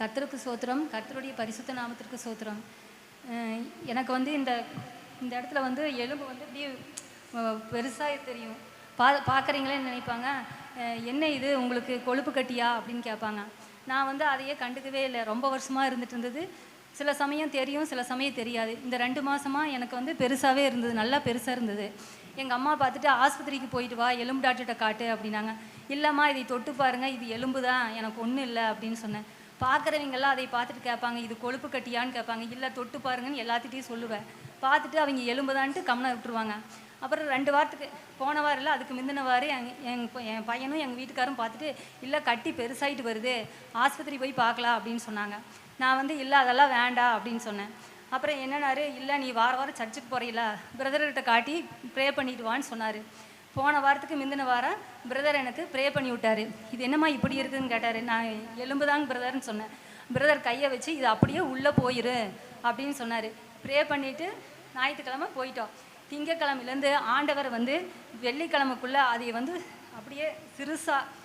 கர்த்தருக்கு சோத்திரம் கர்த்தருடைய பரிசுத்த நாமத்திற்கு சோத்திரம். எனக்கு வந்து இந்த இந்த இடத்துல வந்து எலும்பு வந்து அப்படியே பெருசாக தெரியும். பா பார்க்குறீங்களேன்னு நினைப்பாங்க? என்ன இது? உங்களுக்கு கொழுப்பு கட்டியா? அப்படின்னு கேட்பாங்க. நான் வந்து அதையே கண்டுக்கவே இல்லை. ரொம்ப வருஷமாக இருந்துட்டு இருந்தது. சில சமயம் தெரியும் சில சமயம் தெரியாது. இந்த ரெண்டு மாதமாக எனக்கு வந்து பெருசாகவே இருந்தது. நல்லா பெருசாக இருந்தது. எங்கள் அம்மா பார்த்துட்டு ஆஸ்பத்திரிக்கு போயிட்டு வா எலும்பு டாக்டர்கிட்ட காட்டு அப்படின்னாங்க. இல்லைம்மா இதை தொட்டு பாருங்கள் இது எலும்பு தான். எனக்கு ஒன்றும் இல்லை அப்படின்னு சொன்னேன். பார்க்குறவங்கெல்லாம் அதை பார்த்துட்டு கேட்பாங்க இது கொழுப்பு கட்டியான்னு கேட்பாங்க. இல்லை தொட்டு பாருங்கன்னு எல்லாத்திட்டையும் சொல்லுவேன். பார்த்துட்டு அவங்க எலும்புதான்ட்டு கம்மனை விட்டுருவாங்க. அப்புறம் ரெண்டு வாரத்துக்கு போன வாரம் இல்லை அதுக்கு முந்தின வாரம் எங் எங் என் பையனும் எங்கள் வீட்டுக்காரும் பார்த்துட்டு இல்லை கட்டி பெருசாயிட்டு வருது. ஆஸ்பத்திரி போய் பார்க்கலாம் அப்படின்னு சொன்னாங்க. நான் வந்து இல்லை அதெல்லாம் வேண்டாம் அப்படின்னு சொன்னேன். அப்புறம் என்னன்னாரு இல்லை நீ வார வாரம் சர்ச்சுக்கு போகிறீங்களா பிரதர்கிட்ட காட்டி ப்ரே பண்ணிட்டு வான்னு சொன்னார். போன வாரத்துக்கு முந்தின வாரம் பிரதர் எனக்கு ப்ரே பண்ணி விட்டாரு. இது என்னம்மா இப்படி இருக்குதுன்னு கேட்டார். நான் எலும்புதாங்க பிரதர்னு சொன்னேன். பிரதர் கையை வச்சு இது அப்படியே உள்ளே போயிரு அப்படின்னு சொன்னார். ப்ரே பண்ணிவிட்டு ஞாயிற்றுக்கிழமை போயிட்டோம். திங்கக்கிழமையிலேருந்து ஆண்டவர் வந்து வெள்ளிக்கிழமைக்குள்ளே அதை வந்து அப்படியே சிறுசாக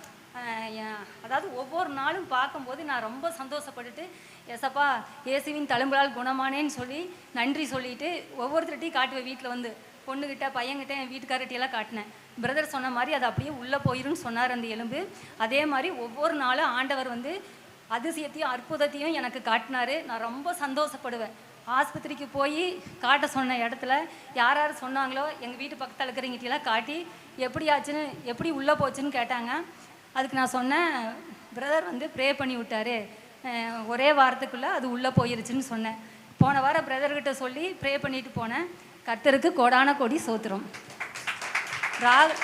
அதாவது ஒவ்வொரு நாளும் பார்க்கும்போது நான் ரொம்ப சந்தோஷப்பட்டுட்டு எசப்பா இயேசுவின் தழும்புலால் குணமானேன்னு சொல்லி நன்றி சொல்லிட்டு ஒவ்வொருத்தர்கிட்டையும் காட்டுவேன் வீட்டில் வந்து. பொண்ணுகிட்ட பையன்கிட்ட என் வீட்டுக்காரர்கிட்டையெல்லாம் காட்டினேன். பிரதர் சொன்ன மாதிரி அது அப்படியே உள்ளே போயிருன்னு சொன்னார் அந்த எலும்பு. அதே மாதிரி ஒவ்வொரு நாளும் ஆண்டவர் வந்து அதிசயத்தையும் அற்புதத்தையும் எனக்கு காட்டினாரு. நான் ரொம்ப சந்தோஷப்படுவேன். ஆஸ்பத்திரிக்கு போய் காட்ட சொன்ன இடத்துல யார் யார் சொன்னாங்களோ எங்கள் வீட்டு பக்கத்தில் இருக்கிறவங்கிட்டலாம் காட்டி எப்படி ஆச்சுன்னு எப்படி உள்ளே போச்சுன்னு கேட்டாங்க. அதுக்கு நான் சொன்னேன் பிரதர் வந்து ப்ரே பண்ணி விட்டாரு. ஒரே வாரத்துக்குள்ளே அது உள்ளே போயிருச்சுன்னு சொன்னேன். போன வாரம் பிரதர்கிட்ட சொல்லி ப்ரே பண்ணிட்டு போனேன். கர்த்தருக்கு கோடான கோடி சோத்திரம். ராகு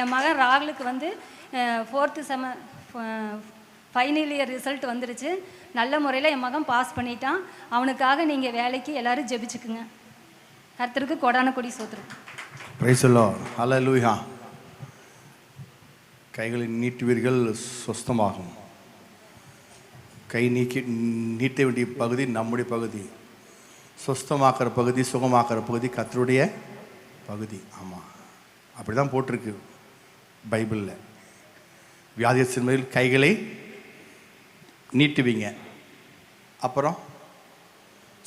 என் மகன் ராகுலுக்கு வந்து ஃபோர்த்து செம ஃபைனல் இயர் ரிசல்ட் வந்துருச்சு. நல்ல முறையில் என் மகன் பாஸ் பண்ணிட்டான். அவனுக்காக நீங்கள் வேலைக்கு எல்லாரும் ஜெபிச்சுக்குங்க. கர்த்தருக்கு கொடான கொடி சோத்திரம். ஹலோ லூயா கைகளை நீட்டுவீர்கள் சொஸ்தமாகும். கை நீக்கி நீட்ட வேண்டிய பகுதி நம்முடைய பகுதி. சுஸ்தமாக்கிற பகுதி சுகமாக்குற பகுதி கத்தருடைய பகுதி. ஆமாம் அப்படி தான் போட்டிருக்கு பைபிளில். வியாதியத்தின் சிறுமையில் கைகளை நீட்டுவீங்க. அப்புறம்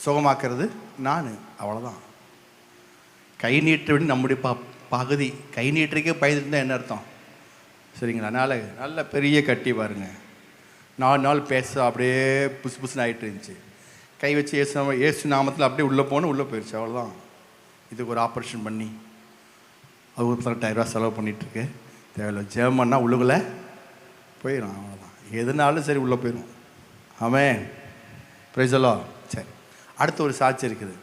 சுகமாக்குறது நான் அவ்வளோதான் கை நீட்ட நம்முடைய ப பகுதி. கை நீட்டுறக்கே பயந்துருந்தால் என்ன அர்த்தம்? சரிங்களா? அதனால் நல்ல பெரிய கட்டி பாருங்க. நாலு நாள் பேச அப்படியே புசு புசுன்னு ஆகிட்டு இருந்துச்சு. கை வச்சு ஏசு நாம- ஏசு நாமத்தில் அப்படியே உள்ளே போகணும் உள்ளே போயிடுச்சு அவ்வளோதான் இதுக்கு ஒரு ஆப்ரேஷன் பண்ணி அது ஒரு பதினெட்டாயிரரூவா செலவு பண்ணிகிட்ருக்கு தேவையில்லை. ஜெர்மன்னா உள்ளுக்குள்ளே போயிடும் அவ்வளோதான் எதுனாலும் சரி உள்ளே போயிடும் ஆமே பிரைசலோ சரி. அடுத்து ஒரு சாட்சி இருக்குது.